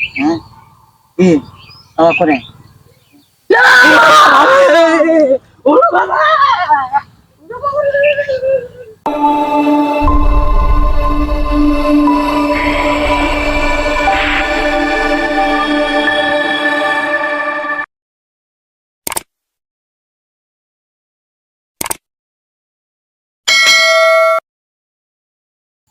হ্যাঁ কি আবার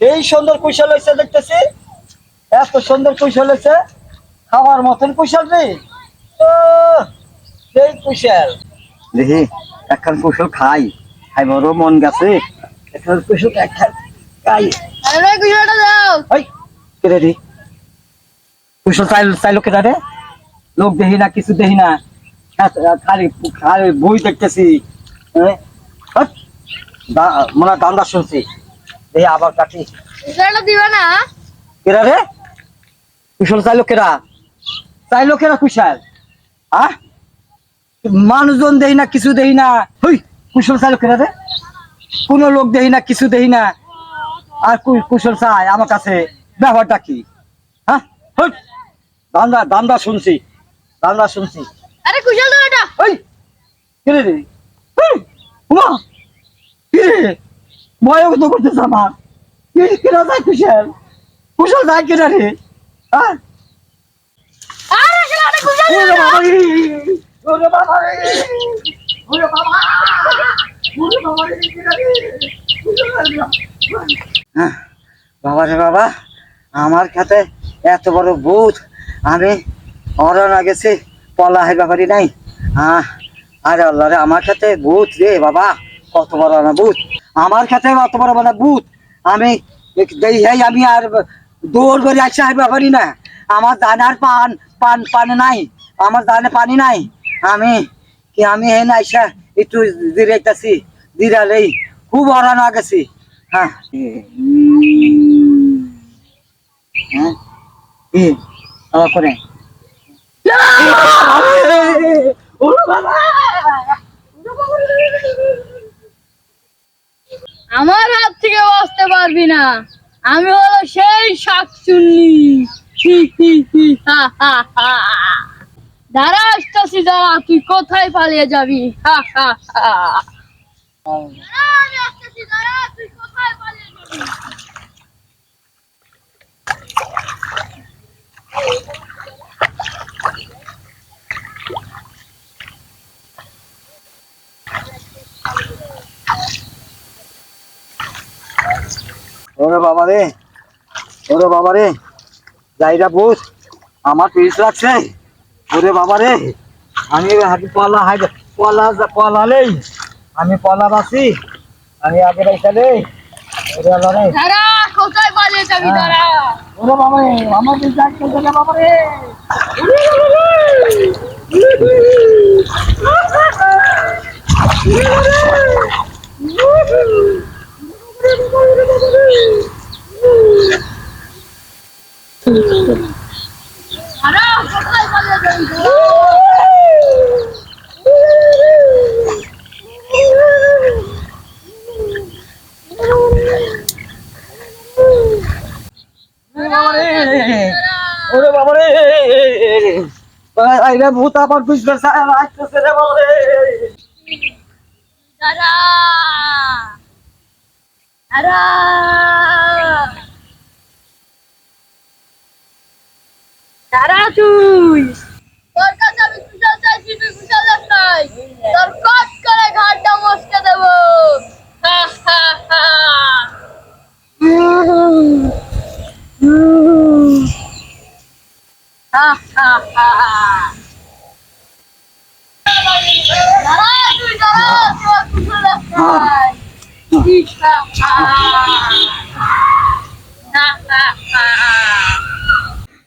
সেই সুন্দর কুশল হয়েছে দেখতেছি? এত সুন্দর কুশল হয়েছে খাওয়ার মতন কুশল রে। সেই কুশল। দেখি একখান কুশল খাই। খাই বড় মন গেছে। একখান কুশল একখান খাই। আরে কুশলটা দাও। ওই কেটে দি। কুশল চাই চাইলো কেটে রে লোক দেখি না কিছু দেখি না। খালি খালি বই দেখতেছি। হ্যাঁ? দা- মনে হয় দান্দা শুনছি। দেখি আবার কাটি। কুশলটা দিবা না? কেরা রে? কুশল চাইলো কেরা? চাইলো কেরা কুশাল আহ মানুষজন দেই না কিছু দেই না। হই কুশল চাইলো কেরা রে? কোনো লোক দেই না কিছু দেই না। আর কু- কুশল চাই আমার কাছে। ব্যবহারটা কি? হ্যাঁ হই দান্দা দান্দা শুনছি। দান্দা শুনছি। আরে কুশল দাও এটা। ওই কিরে রে? হুই, উমা কিরে ভয় তো করতেছে আমার। যায় কুশল কুশল যায় কিরা রে? বাবা! রে? বাবা আমার খাতে এত বড় ভূত। আমি অরণা গেছি পলা হয় ব্যাপারই নাই। আরে আল্লাহ রে, আমার খাতে ভূত রে বাবা। কত বড় না ভূত। আমার খাতে অত বড় বড় ভূত। আমি আমি আর দৌড় করে আর ব্যাপারই না। আমার দানার পান পান পান নাই। আমার দানে পানি নাই। আমি কি আমি হে না আইসা একটু জিরাইতাছি জিরালেই। খুব অরানো গেছি। হ্যাঁ। হ্যাঁ। কি আবার করে আমার হাত থেকে বাঁচতে পারবি না। আমি হলো সেই শাকচুন্নি। হা হা দাঁড়া আসতেছি, দাঁড়া, তুই কোথায় পালিয়ে যাবি? কোথায় পালিয়ে যাবি? ওরে বাবা রে ওরে বাবা রে যাইরা বুঝ আমার পিস লাগছে ওরে বাবা রে আমি হাঁটি পলা হাঁটি পলা পলালেই আমি পলা বাসি আমি আগে রাইসালে ওরে আল্লাহ রে। দাঁড়া কোথায় পালিয়ে যাবি হ্যাঁ। দাঁড়া। ওরে বাবা রে আমার পিস লাগছে ওরে বাবা রে। ওরে বাবা রে। ওরে বাবা রে আইরা ভূত আমার পিস লাগছে রে বাবা রে দাঁড়া দাঁড়া দাঁড়া তুই। তোর কাছে আমি কুশল চাইছি তুই কুশল দাস নাই। তোর কট করে ঘাটটা মস্কে দেবো।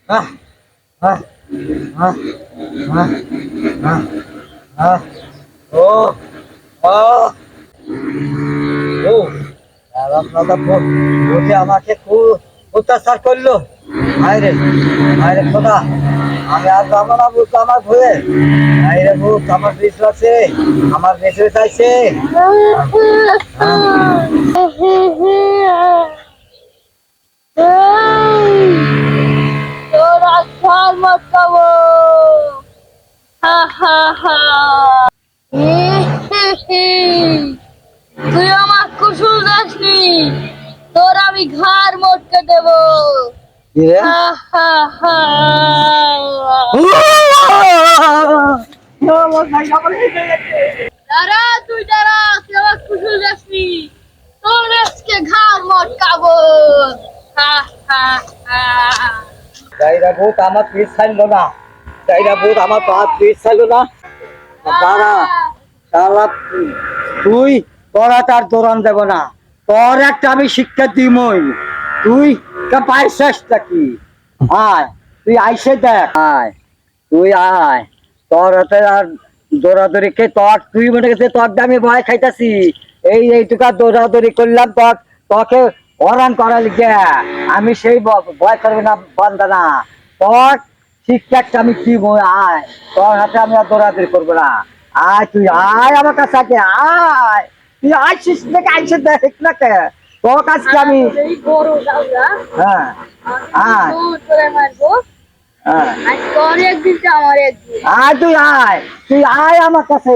হা ও ও ও আপনারা ভোটে আমাকে খুব অত্যাচার করল আরে আরে খোদা আমি আর যাব না বুঝতো আমার ভয়ে আরে ভূত আমার বেঁচে আছে আমার বেঁচে চাইছে তুই আমার কুসুল যাসনি তোর আমি ঘাড় মোটকে দেব। দাঁড়া তুই দাঁড়া তুই আমার কুসুল যাসনি তোর আজকে ঘাড় মটকাবো। হা হা হা। চাইরা ভূত আমার পিস ছাড়লো না। চাইরা ভূত আমার পা পিস ছাড়লো না। দাঁড়া শালা তুই তোরা তার দৌড়ান দেব না। তোর একটা আমি শিক্ষা দিমই। তুই পাইছিসটা কি আয়, তুই আইসে দেখ। আয়, তুই আয়। তোর হাতে আর দৌড়াদৌড়ি কে তোর, তুই মনে গেছে তোর আমি ভয় খাইতাছি। এই এইটুকা দৌড়াদৌড়ি করলাম তোর, তোকে হরান করা লিখে আমি সেই ভয় করবে না, বান্দা না। তোর শিক্ষাটা আমি কি আয়। তোর হাতে আমি আর দৌড়াদৌড়ি করব না। আয়, তুই আয় আমার কাছে আয়। আইসিস দেখে আইসে দেখ না কে আমি হ্যাঁ হ্যাঁ আয় তুই আয় তুই আয় আমার কাছে